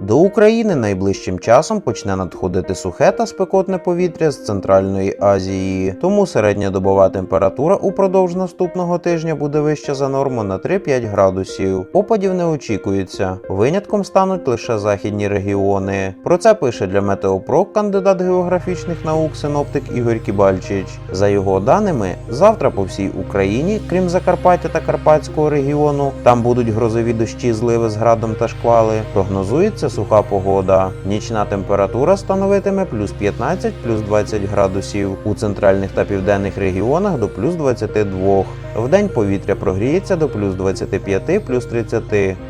До України найближчим часом почне надходити сухе та спекотне повітря з Центральної Азії, тому середня добова температура упродовж наступного тижня буде вища за норму на 3-5 градусів. Опадів не очікується. Винятком стануть лише західні регіони. Про це пише для Метеопрок кандидат географічних наук синоптик Ігор Кібальчич. За його даними, завтра по всій Україні, крім Закарпаття та Карпатського регіону, там будуть грозові дощі, зливи з градом та шквали. Прогнозується суха погода. Нічна температура становитиме плюс 15, плюс 20 градусів. У центральних та південних регіонах до плюс 22. Вдень повітря прогріється до плюс 25, плюс 30.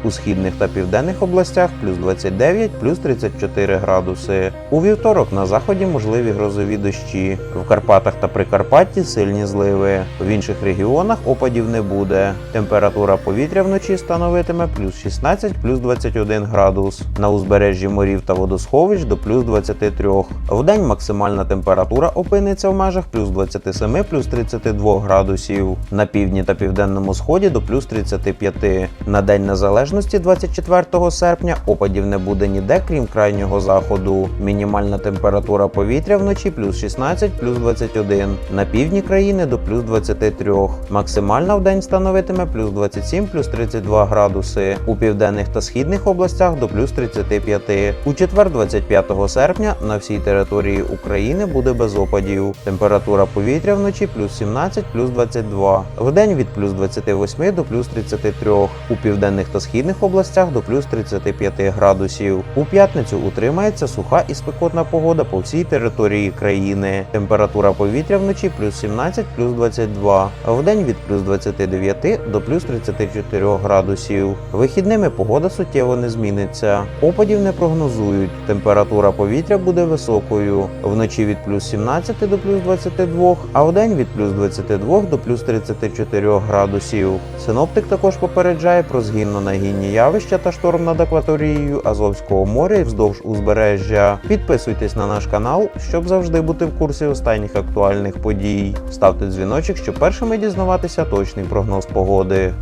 У східних та південних областях плюс 29, плюс 34 градуси. У вівторок на заході можливі грозові дощі. В Карпатах та Прикарпатті сильні зливи. В інших регіонах опадів не буде. Температура повітря вночі становитиме плюс 16, плюс 21 градус. На узбережжі морів та водосховищ до плюс 23. Вдень максимальна температура опиниться в межах плюс 27, плюс 32 градусів. На півдні та південному сході до плюс 35. На День Незалежності 24 серпня опадів не буде ніде, крім крайнього заходу. Мінімальна температура повітря вночі плюс 16, плюс 21. На півдні країни до плюс 23. Максимальна в день становитиме плюс 27, плюс 32 градуси. У південних та східних областях до плюс 35. У четвер, 25 серпня, на всій території України буде без опадів. Температура повітря вночі плюс 17, плюс 22. Вдень від плюс 28 до плюс 33. У південних та східних областях до плюс 35 градусів. У п'ятницю утримається суха і спекотна погода по всій території країни. Температура повітря вночі плюс 17, плюс 22. Вдень від плюс 29 до плюс 34 градусів. Вихідними погода суттєво не зміниться. Опадів не прогнозують. Температура повітря буде високою. Вночі від плюс 17 до плюс 22, а вдень від плюс 22 до плюс 34 градусів. Синоптик також попереджає про згінно-нагінні явища та шторм над акваторією Азовського моря і вздовж узбережжя. Підписуйтесь на наш канал, щоб завжди бути в курсі останніх актуальних подій. Ставте дзвіночок, щоб першими дізнаватися точний прогноз погоди.